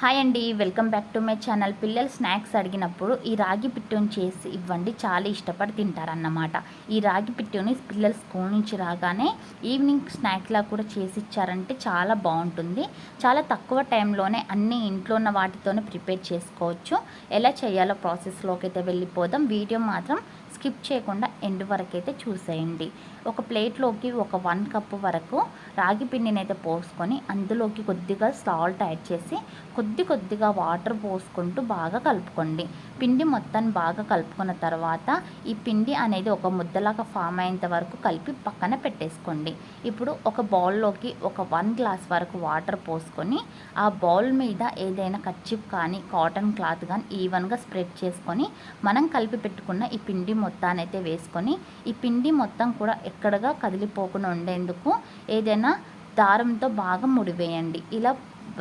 Hi అండి welcome back to my channel. పిల్లలు snacks అడిగినప్పుడు ఈ రాగి పిట్టుని చేసి ఇవ్వండి చాలా ఇష్టపడి తింటారన్నమాట. ఈ రాగి పిట్టుని పిల్లలు స్కూల్ నుంచి రాగానే ఈవినింగ్ స్నాక్లా కూడా చేసి ఇచ్చారంటే చాలా బాగుంటుంది. చాలా తక్కువ టైంలోనే అన్ని ఇంట్లో ఉన్న వాటితోనే ప్రిపేర్ చేసుకోవచ్చు. ఎలా చేయాలో ప్రాసెస్లోకి అయితే వెళ్ళిపోదాం. వీడియో మాత్రం స్కిప్ చేయకుండా ఎండ్ వరకు అయితే చూసేయండి. ఒక ప్లేట్లోకి ఒక వన్ కప్ వరకు రాగి పిండిని అయితే పోసుకొని అందులోకి కొద్దిగా సాల్ట్ యాడ్ చేసి కొద్ది కొద్దిగా వాటర్ పోసుకుంటూ బాగా కలుపుకోండి. పిండి మొత్తాన్ని బాగా కలుపుకున్న తర్వాత ఈ పిండి అనేది ఒక ముద్దలాగా ఫామ్ అయ్యేంత వరకు కలిపి పక్కన పెట్టేసుకోండి. ఇప్పుడు ఒక బౌల్లోకి ఒక వన్ గ్లాస్ వరకు వాటర్ పోసుకొని ఆ బౌల్ మీద ఏదైనా కచ్చిప్ కానీ కాటన్ క్లాత్ కానీ ఈవెన్గా స్ప్రెడ్ చేసుకొని మనం కలిపి పెట్టుకున్న ఈ పిండి మొత్తాన్ని అయితే వేసుకొని ఈ పిండి మొత్తం కూడా ఎక్కడగా కదిలిపోకుండా ఉండేందుకు ఏదైనా దారంతో బాగా ముడివేయండి ఇలా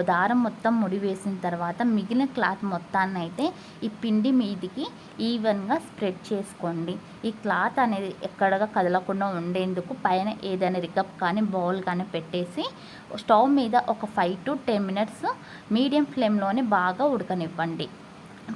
దారం మొత్తం ముడి వేసిన తర్వాత మిగిలిన క్లాత్ మొత్తాన్ని అయితే ఈ పిండి మీదికి ఈవెన్గా స్ప్రెడ్ చేసుకోండి. ఈ క్లాత్ అనేది ఎక్కడగా కదలకుండా ఉండేందుకు పైన ఏదైనా రికప్ కానీ బౌల్ కానీ పెట్టేసి స్టవ్ మీద ఒక five to ten minutes medium ఫ్లేమ్లోనే బాగా ఉడకనివ్వండి.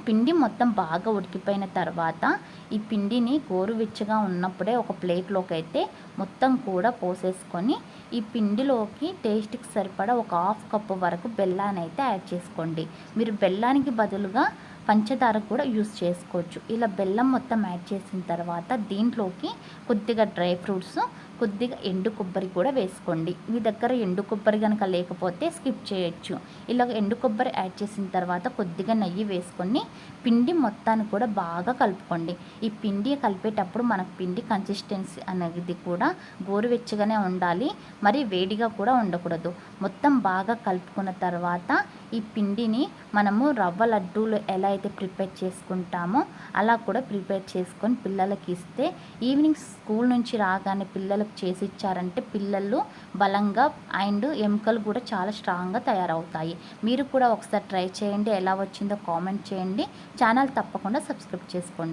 పిండి మొత్తం బాగా ఉడికిపోయిన తర్వాత ఈ పిండిని గోరువెచ్చగా ఉన్నప్పుడే ఒక ప్లేట్లోకి అయితే మొత్తం కూడా పోసేసుకొని ఈ పిండిలోకి టేస్ట్కి సరిపడా ఒక హాఫ్ కప్పు వరకు బెల్లాన్ని అయితే యాడ్ చేసుకోండి. మీరు బెల్లానికి బదులుగా పంచదార కూడా యూస్ చేసుకోవచ్చు. ఇలా బెల్లం మొత్తం యాడ్ చేసిన తర్వాత దీంట్లోకి కొద్దిగా డ్రై ఫ్రూట్స్ కొద్దిగా ఎండు కొబ్బరి కూడా వేసుకోండి. మీ దగ్గర ఎండు కొబ్బరి కనుక లేకపోతే స్కిప్ చేయొచ్చు. ఇలా ఎండు కొబ్బరి యాడ్ చేసిన తర్వాత కొద్దిగా నెయ్యి వేసుకొని పిండి మొత్తాన్ని కూడా బాగా కలుపుకోండి. ఈ పిండి కలిపేటప్పుడు మనకు పిండి కన్సిస్టెన్సీ అనేది కూడా గోరువెచ్చగానే ఉండాలి. మరి వేడిగా కూడా ఉండకూడదు. మొత్తం బాగా కలుపుకున్న తర్వాత ఈ పిండిని మనము రవ్వ లడ్డూలు ఎలా అయితే ప్రిపేర్ చేసుకుంటామో అలా కూడా ప్రిపేర్ చేసుకొని పిల్లలకి ఇస్తే ఈవినింగ్ స్కూల్ నుంచి రాగానే పిల్లలకు చేసి ఇచ్చారంటే పిల్లలు బలంగా అండ్ ఎముకలు కూడా చాలా స్ట్రాంగ్గా తయారవుతాయి. మీరు కూడా ఒకసారి ట్రై చేయండి ఎలా వచ్చిందో కామెంట్ చేయండి. ఛానల్ తప్పకుండా సబ్స్క్రైబ్ చేసుకోండి.